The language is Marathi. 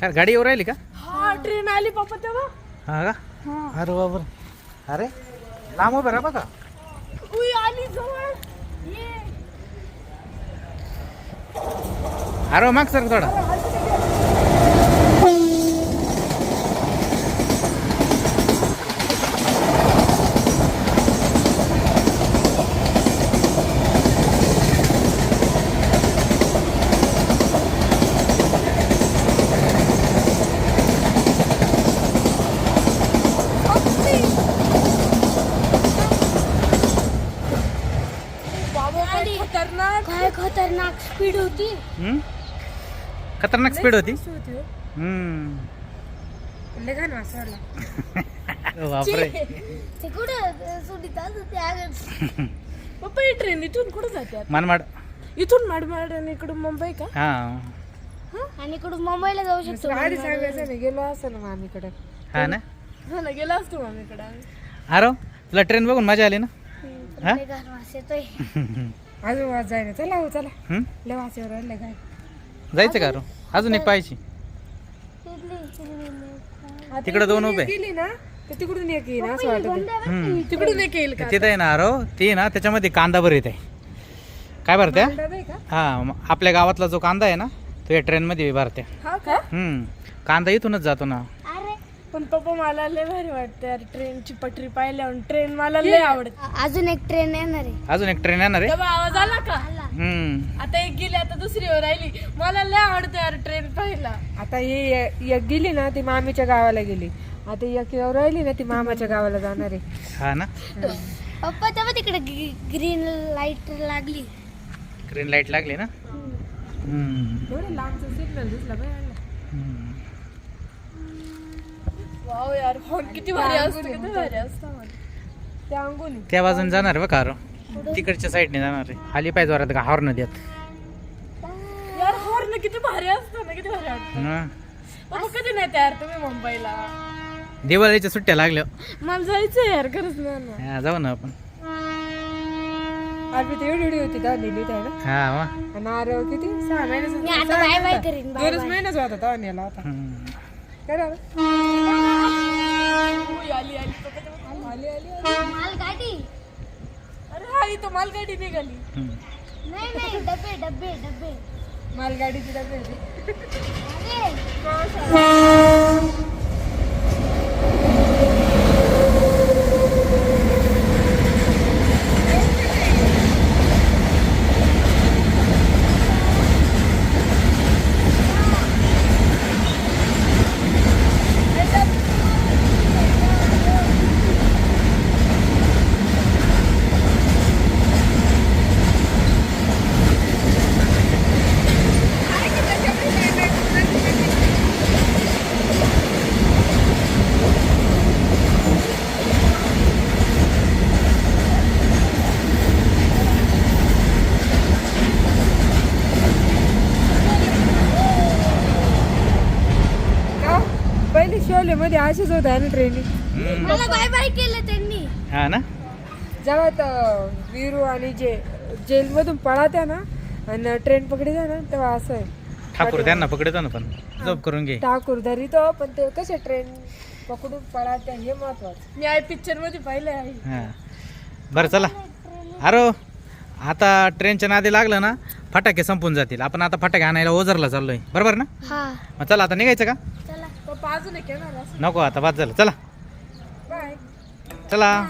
काय गाडी येऊ राहिली का? हा ट्रेन आली पप्पा तेव्हा. हा का? अरे बाबर अरे लांब उभे राहा बघा. उई आली जवळ. ये. अरे माग सर थोडा बाबा काय खतरनाक. काय खतरनाक स्पीड होती? हम्म? खतरनाक स्पीड होती? हो? हम्म. लय. अरे बापरे. ते कुठं? सुटीत होते अगं पप्पा ही ट्रेन इथून कुठं जाते आता? मनमाड. इथून माडमाड आणि इकडून मुंबई का? हा. आणि इकडून मुंबईला जाऊ शकतो गाडी सांगायचं ना गेलो असं ना मामीकडे हा ना? हो ना गेलो असतो मामीकडे अरे तुला ट्रेन बघून मजा आली ना? हा? लय घाण वास येतोय. अजून वाज चला हो चला? लय राहिला काय? जायचं का रो? अजून एक पाहायची. तिथली- तिथली- तिकडे दोन उभे. गेली ना तर तिकडून एक येईल असं वाटत हम्म. तिकडून एक येईल का तिथं आहे ना अरो ती ना त्याच्यामध्ये कांदा भरीत आहे काय भरत्या? डबे का? हा मग आपल्या गावातला जो कांदा आहे ना तो या ट्रेनमध्ये भरते हा का? हम्म. कांदा इथूनच जातो ना. पण पप्पा मला लय भारी वाटते यार ट्रेनची पटरी पाहिल्यावर ट्रेन मला लय आवडते. अजून एक ट्रेन येणार आहे. अजून एक ट्रेन येणार आहे? तेव्हा आवाज आला का. हम्म. आता एक गेली आता दुसरी वर राहिली. मला लय आवडते यार ट्रेन पाहिला आता ही एक गेली ना ती मामीच्या गावाला गेली. आता एक येऊ राहिली ना ती मामाच्या गावाला जाणार आहे. हा ना? पप्पा तेव्हा तिकडे ग्रीन लाइट लागली. ग्रीन लाइट लागली ना? हम्म. एवढं लांबचा सिग्नल दिसला हम्म. वाव यार हॉर्न किती भारी असतो किती भारी असतो त्या बाजून जाणार बघा अरो तिकडच्या साईडने जाणार आहे. खाली पाहिजे जोरात का हॉर्न देत. यार हॉर्न किती भारी असतो ना किती भारी वाटतं. हं. कधी नाही तयार तुम्ही मुंबईला. दिवाळीच्या सुट्ट्या लागल्या. मला जायचं यार खरंच नाही ना. हा, जाऊ ना आपण. आरबी तर एवढी एवढी होती का नेली आहे ना? हा आणि आरे किती? सहा मी महिन्याचा आता बाय बाय करीन बाय दोनच महिन्याचा होता तेव्हा नेला होता. हम्म. काय झालं? आली आली पप्पा तेव्हा- आली आली आली. मालगाडी अरे हा इथं मालगाडी निघाली. नाही नाही डबे डबे डबे मालगाडीची डबे होती. अरे पहिले शोले मध्ये असेच होत आहे ना ट्रेनिंग. मला बाय बाय केलं त्यांनी. हा ना? जेव्हा तर वीरू आणि जे जेलमधून पळात्या ना आणि ट्रेन पकडीत्या ना तेव्हा असं आहे. ठाकूर त्यांना पकडतो ना पण. जॉब करून घे. ठाकूर धरितो पण ते कसे ट्रेन पकडून पळात्या हे महत्वाचं. मी आहे पिक्चरमध्ये पाहिलं आहे. हा. बरं चला. अरो आता ट्रेनच्या नादी लागलं ना फटाके संपून जातील. आपण आता फटाके आणायला ओझरला चाललोय. बरोबर ना? हा. मग चला आता निघायचं का? नको आता बाद झालं. चला. बाय. चला.